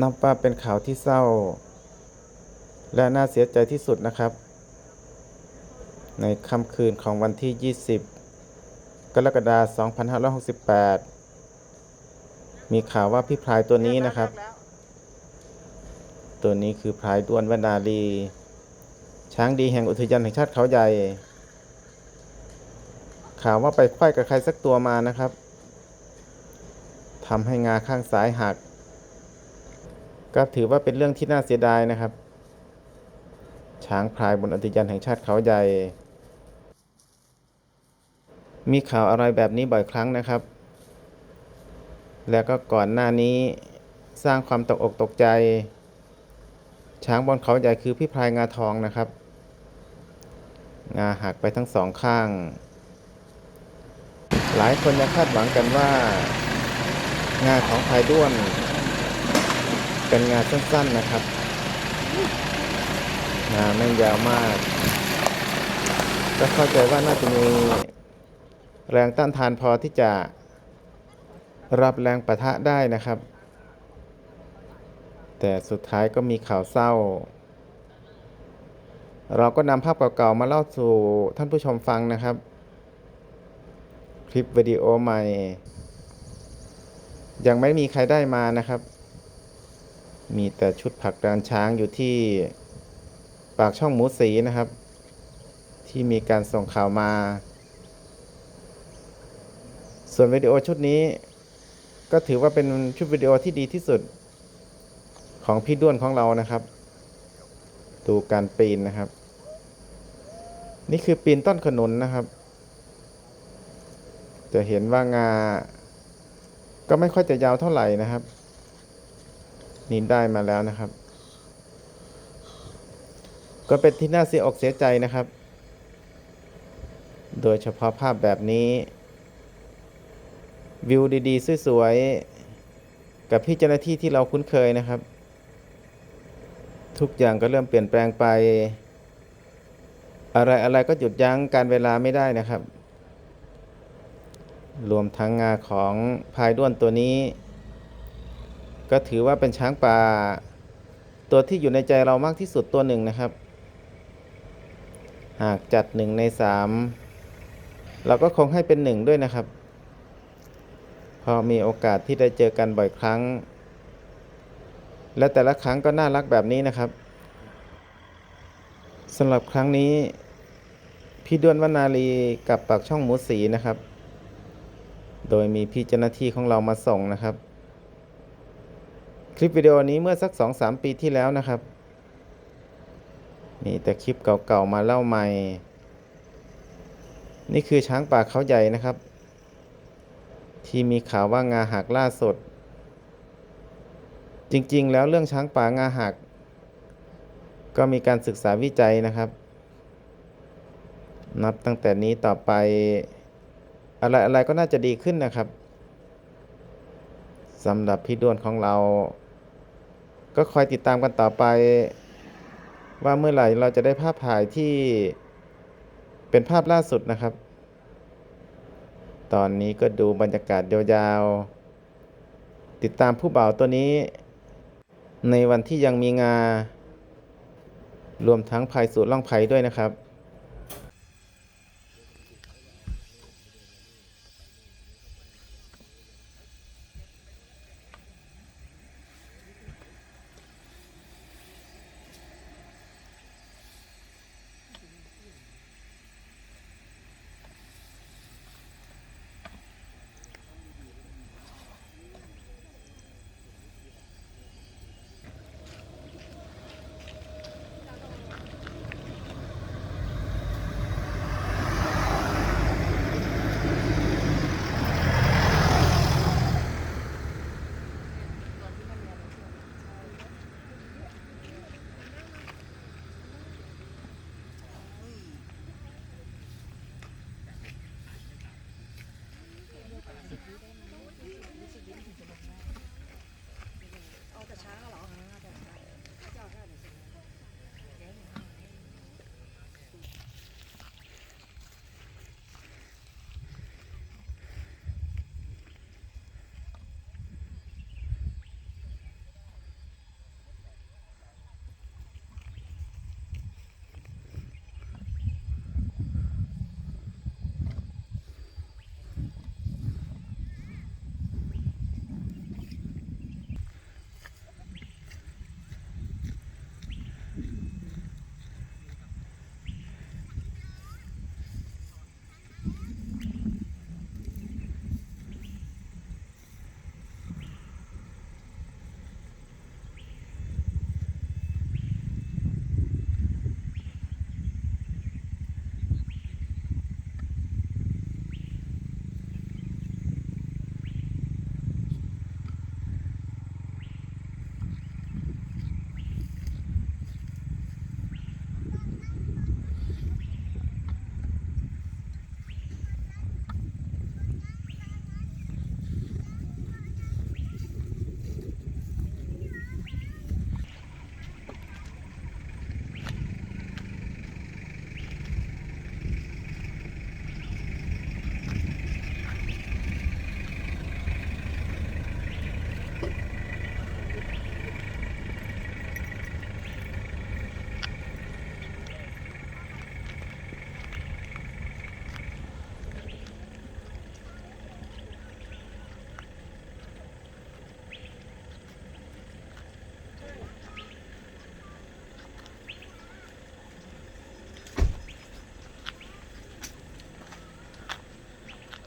นับว่าเป็นข่าวที่เศร้า และน่าเสียใจที่สุดนะครับ ในค่ำคืนของวันที่ 20 กรกฎาคม 2568 มีข่าวว่าพี่พลายตัวนี้นะครับ ตัวนี้คือพลายด้วนวนาลี ช้างดีแห่งอุทยานแห่งชาติเขาใหญ่ ข่าวว่าไปไขว้กับใครสักตัวมานะครับทำให้งาข้างซ้ายหัก ก็ถือว่าเป็นเรื่องที่น่าเสียดายนะครับ ช้างพลายบนอุทยานแห่งชาติเขาใหญ่ มีข่าวอะไรแบบนี้บ่อยครั้งนะครับ แล้วก็ก่อนหน้านี้สร้างความตกอกตกใจ ช้างบนเขาใหญ่คือพี่พลายงาทองนะครับ งาหักไปทั้งสองข้าง หลายคนยังคาดหวังกันว่า งาของพลายด้วน เป็นงานสั้นๆนะครับงาไม่ยาวมาก ก็เข้าใจว่าน่าจะมีแรงต้านทานพอที่จะรับแรงประทะได้นะครับ แต่สุดท้ายก็มีข่าวเศร้า เราก็นำภาพเก่าๆมาเล่าสู่ท่านผู้ชมฟังนะครับ คลิปวิดีโอใหม่ ยังไม่มีใครได้มานะครับ มีแต่ชุดผักดานช้างอยู่ที่ปากช่องหมูสีนะครับ ที่มีการส่งข่าวมา ส่วนวิดีโอชุดนี้ ก็ถือว่าเป็นชุดวิดีโอที่ดีที่สุดของพี่ด้วนของเรานะครับ ดูการปีนนะครับ นี่คือปีนต้นขนุนนะครับ จะเห็นว่างา ก็ไม่ค่อยจะยาวเท่าไหร่นะครับ นี่ได้มาแล้วนะครับ ก็เป็นที่น่าเสียอกเสียใจนะครับ โดยเฉพาะภาพแบบนี้ วิวดีๆสวยๆกับพี่เจ้าหน้าที่ที่เราคุ้นเคยนะครับ ทุกอย่างก็เริ่มเปลี่ยนแปลงไป อะไรอะไรก็หยุดยั้งการเวลาไม่ได้นะครับ รวมทั้งงาของพายด้วนตัวนี้ ก็ถือว่าเป็นช้างป่า ตัวที่อยู่ในใจเรามากที่สุดตัวหนึ่งนะครับ หากจัดหนึ่งในสามเราก็คงให้เป็นหนึ่งด้วยนะครับพราะมีโอกาสที่ได้เจอกันบ่อยครั้ง และแต่ละครั้งก็น่ารักแบบนี้นะครับสำหรับครั้งนี้พี่ด้วนวนาลีกับปากช่องหมูสีนะครับ โดยมีพี่เจ้าหน้าที่ของเรามาส่งนะครับ คลิปวิดีโอนี้เมื่อสัก 2-3 ปีที่แล้วนะครับมีแต่คลิปเก่าๆมาเล่าใหม่ นี่คือช้างป่าเขาใหญ่นะครับ ที่มีข่าวว่างาหักล่าสุด จริงๆ แล้วเรื่องช้างป่างาหัก ก็มีการศึกษาวิจัยนะครับ นับตั้งแต่นี้ต่อไปอะไรอะไรก็น่าจะดีขึ้นนะครับสำหรับพี่ด้วนของเรา ก็คอยติดตามกันต่อไป ว่าเมื่อไหร่เราจะได้ภาพถ่ายที่เป็นภาพล่าสุดนะครับ ตอนนี้ก็ดูบรรยากาศยาวๆ ติดตามผู้บ่าวตัวนี้ ในวันที่ยังมีงา รวมทั้งภายสูตรล่องไผ่ด้วยนะครับ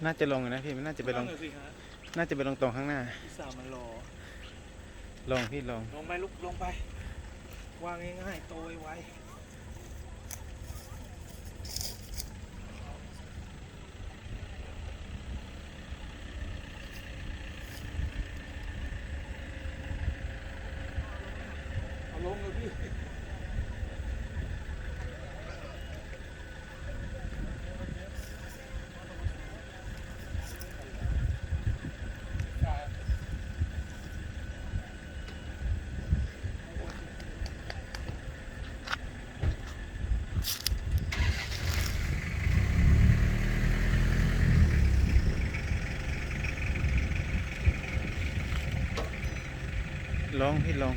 น่าจะลงอยู่นะพี่มันน่าจะไปลง นั่นน่ะสิฮะน่าจะไปลงตรงข้างหน้าพี่สาวมันรอ ลงพี่ลง ลงไปลุกลงไป วางง่ายๆโตไวๆเอาลงเลยพี่ ลงพี่ลง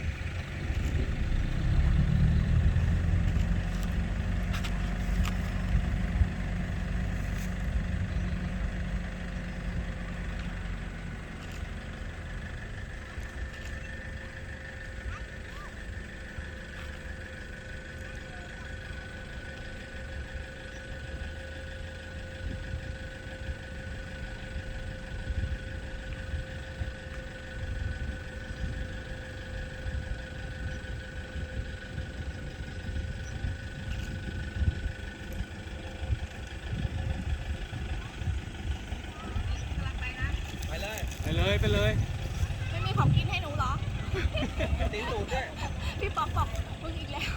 ไปเลย ไปเลยไปเลยไม่มีของกินให้หนูเหรอ ตีตูดด้วย พี่ป๊อกบอกมึงอีกแล้ว